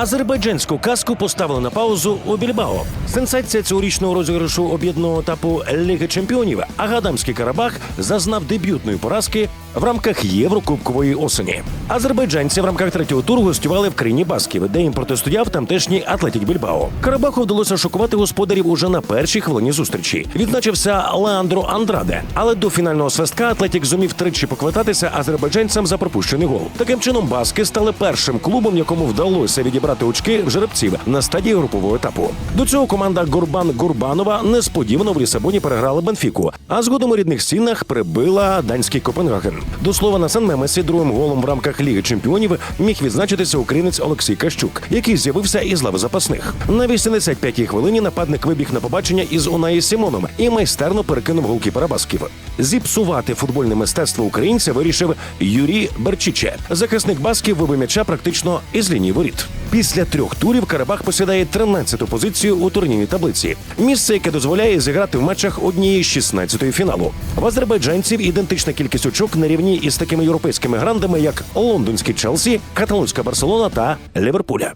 Азербайджанську казку поставили на паузу у Більбао. Сенсація цьогорічного розіграшу об'єднаного етапу Ліги Чемпіонів Агадамський Карабах зазнав дебютної поразки в рамках Єврокубкової осені. Азербайджанці в рамках третього туру гостювали в країні Басків, де їм протистояв тамтешній Атлетік Більбао. Карабаху вдалося шокувати господарів уже на першій хвилині зустрічі. Відзначився Леандро Андраде, але до фінального свистка Атлетік зумів тричі поквитатися азербайджанцям за пропущений гол. Таким чином, баски стали першим клубом, якому вдалося відібрати очки в жеребців на стадії групового етапу. До цього команда Гурбан Гурбанова несподівано в Лісабоні переграла Бенфіку, а згодом у рідних стінах прибила данський Копенгаген. До слова на Сан-Мемесі другим голом в рамках Ліги Чемпіонів міг відзначитися українець Олексій Кащук, який з'явився із лави запасних. На 85-й хвилині нападник вибіг на побачення із Унаї Сімоном і майстерно перекинув голкіпера Басків. Зіпсувати футбольне мистецтво українця вирішив Юрій Берчиче. Захисник Басків вибив м'яча практично із лінії воріт. Після трьох турів Карабах посідає 13-ту позицію у турнірній таблиці. Місце, яке дозволяє зіграти в матчах однієї з 16-ї фіналу. В азербайджанців ідентична кількість очок на рівні із такими європейськими грандами, як лондонський Челсі, каталонська Барселона та Ліверпуля.